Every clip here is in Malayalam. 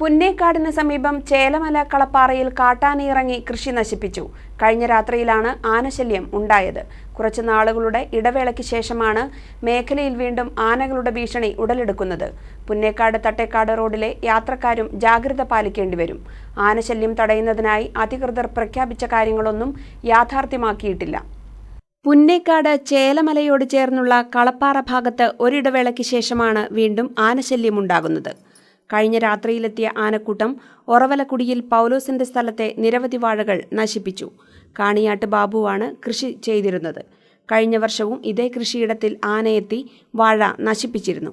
പുന്നേക്കാടിന് സമീപം ചേലമല കളപ്പാറയിൽ കാട്ടാനയിറങ്ങി കൃഷി നശിപ്പിച്ചു. കഴിഞ്ഞ രാത്രിയിലാണ് ആനശല്യം ഉണ്ടായത്. കുറച്ചു നാളുകളുടെ ഇടവേളയ്ക്ക് ശേഷമാണ് മേഖലയിൽ വീണ്ടും ആനകളുടെ ഭീഷണി ഉടലെടുക്കുന്നത്. പുന്നേക്കാട് തട്ടേക്കാട് റോഡിലെ യാത്രക്കാരും ജാഗ്രത പാലിക്കേണ്ടി വരും. ആനശല്യം തടയുന്നതിനായി അധികൃതർ പ്രഖ്യാപിച്ച കാര്യങ്ങളൊന്നും യാഥാർത്ഥ്യമാക്കിയിട്ടില്ല. പുന്നേക്കാട് ചേലമലയോട് ചേർന്നുള്ള കളപ്പാറ ഭാഗത്ത് ഒരിടവേളയ്ക്ക് ശേഷമാണ് വീണ്ടും ആനശല്യമുണ്ടാകുന്നത് കഴിഞ്ഞ രാത്രിയിലെത്തിയ ആനക്കൂട്ടം ഒറവലക്കുടിയിൽ പൗലോസിന്റെ സ്ഥലത്തെ നിരവധി വാഴകൾ നശിപ്പിച്ചു. കാണിയാട്ട് ബാബുവാണ് കൃഷി ചെയ്തിരുന്നത്. കഴിഞ്ഞ വർഷവും ഇതേ കൃഷിയിടത്തിൽ ആനയെത്തി വാഴ നശിപ്പിച്ചിരുന്നു.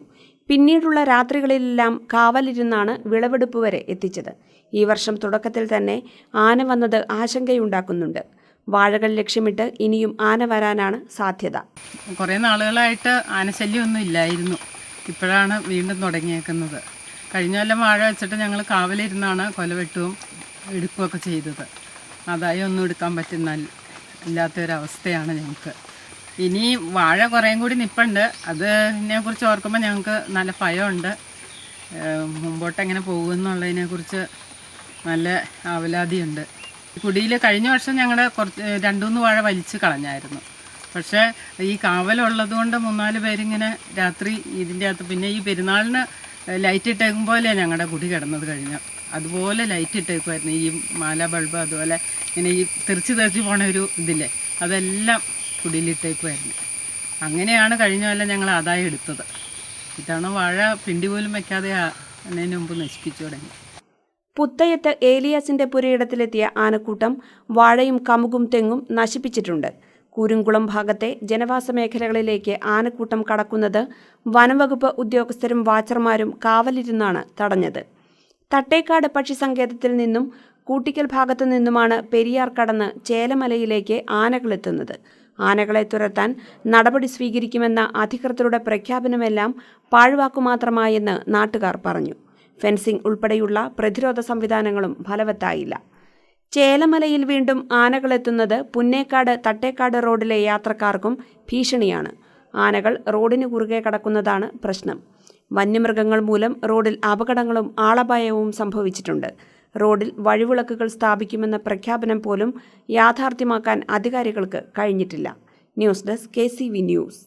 പിന്നീടുള്ള രാത്രികളിലെല്ലാം കാവലിരുന്നാണ് വിളവെടുപ്പ് വരെ എത്തിച്ചത്. ഈ വർഷം തുടക്കത്തിൽ തന്നെ ആന വന്നത് ആശങ്കയുണ്ടാക്കുന്നുണ്ട്. വാഴകൾ ലക്ഷ്യമിട്ട് ഇനിയും ആന വരാനാണ് സാധ്യത. കുറേ നാളുകളായിട്ട് ആനശല്യമൊന്നും ഇല്ലായിരുന്നു. ഇപ്പോഴാണ് വീണ്ടും തുടങ്ങിയേക്കുന്നത്. കഴിഞ്ഞ കൊല്ലം വാഴ വെച്ചിട്ട് ഞങ്ങൾ കാവലിരുന്നാണ് കൊലവെട്ടും എടുക്കുകയൊക്കെ ചെയ്തത്. അതായി ഒന്നും എടുക്കാൻ പറ്റുന്ന ഇല്ലാത്തൊരവസ്ഥയാണ് ഞങ്ങൾക്ക്. ഇനി വാഴ കുറേയും കൂടി നിൽപ്പുണ്ട് അതിനെ കുറിച്ച് ഓർക്കുമ്പോൾ ഞങ്ങൾക്ക് നല്ല ഭയമുണ്ട്. മുമ്പോട്ട് എങ്ങനെ പോകുമെന്നുള്ളതിനെ കുറിച്ച് നല്ല ആവലാതിയുണ്ട്. കുടിയിൽ കഴിഞ്ഞ വർഷം ഞങ്ങൾ കുറച്ച് രണ്ടുമൂന്ന് വാഴ വലിച്ച് കളഞ്ഞായിരുന്നു. പക്ഷേ ഈ കാവലുള്ളത് കൊണ്ട് മൂന്നാൽ പേരിങ്ങനെ രാത്രി ഇതിന്റെ അകത്ത് പിന്നെ ഈ പെരുന്നാളിന് ലൈറ്റ് ഇട്ടേക്കും പോലെ ഞങ്ങളുടെ കുടി കിടന്നത് കഴിഞ്ഞു. അതുപോലെ ലൈറ്റ് ഇട്ടേക്കുമായിരുന്നു ഈ മാല ബൾബ് അതുപോലെ ഇങ്ങനെ ഈ തെറിച്ച് തെറിച്ച് പോണ ഒരു ഇതില്ലേ അതെല്ലാം കുടിയിലിട്ടേക്കുമായിരുന്നു അങ്ങനെയാണ് കഴിഞ്ഞ കൊല്ലം ഞങ്ങൾ ആദായം എടുത്തത്. ഇത്തവണ വാഴ പിണ്ടി പോലും വെക്കാതെ അതിന് മുമ്പ് നശിപ്പിച്ചു തുടങ്ങി. പുത്തയത്ത് ഏലിയാസിന്റെ പുരയിടത്തിലെത്തിയ ആനക്കൂട്ടം വാഴയും കമുകും തെങ്ങും നശിപ്പിച്ചിട്ടുണ്ട്. കൂരുംകുളം ഭാഗത്തെ ജനവാസ മേഖലകളിലേക്ക് ആനക്കൂട്ടം കടക്കുന്നത് വനംവകുപ്പ് ഉദ്യോഗസ്ഥരും വാച്ചർമാരും കാവലിരുന്നാണ് തടഞ്ഞത്. തട്ടേക്കാട് പക്ഷി പക്ഷിസങ്കേതത്തിൽ നിന്നും കൂട്ടിക്കൽ ഭാഗത്തു നിന്നുമാണ് പെരിയാർ കടന്ന് ചേലമലയിലേക്ക് ആനകളെത്തുന്നത്. ആനകളെ തുരത്താൻ നടപടി സ്വീകരിക്കുമെന്ന അധികൃതരുടെ പ്രഖ്യാപനമെല്ലാം പാഴ്വാക്കുമാത്രമായെന്ന് നാട്ടുകാർ പറഞ്ഞു. ഫെൻസിംഗ് ഉൾപ്പെടെയുള്ള പ്രതിരോധ സംവിധാനങ്ങളും ഫലവത്തായില്ല. ചേലമലയിൽ വീണ്ടും ആനകളെത്തുന്നത് പുന്നേക്കാട് തട്ടേക്കാട് റോഡിലെ യാത്രക്കാർക്കും ഭീഷണിയാണ്. ആനകൾ റോഡിന് കുറുകെ കടക്കുന്നതാണ് പ്രശ്നം. വന്യമൃഗങ്ങൾ മൂലം റോഡിൽ അപകടങ്ങളും ആളപായവും സംഭവിച്ചിട്ടുണ്ട്. റോഡിൽ വഴിവിളക്കുകൾ സ്ഥാപിക്കുമെന്ന പ്രഖ്യാപനം പോലും യാഥാർത്ഥ്യമാക്കാൻ അധികാരികൾക്ക് കഴിഞ്ഞിട്ടില്ല. News desk K news.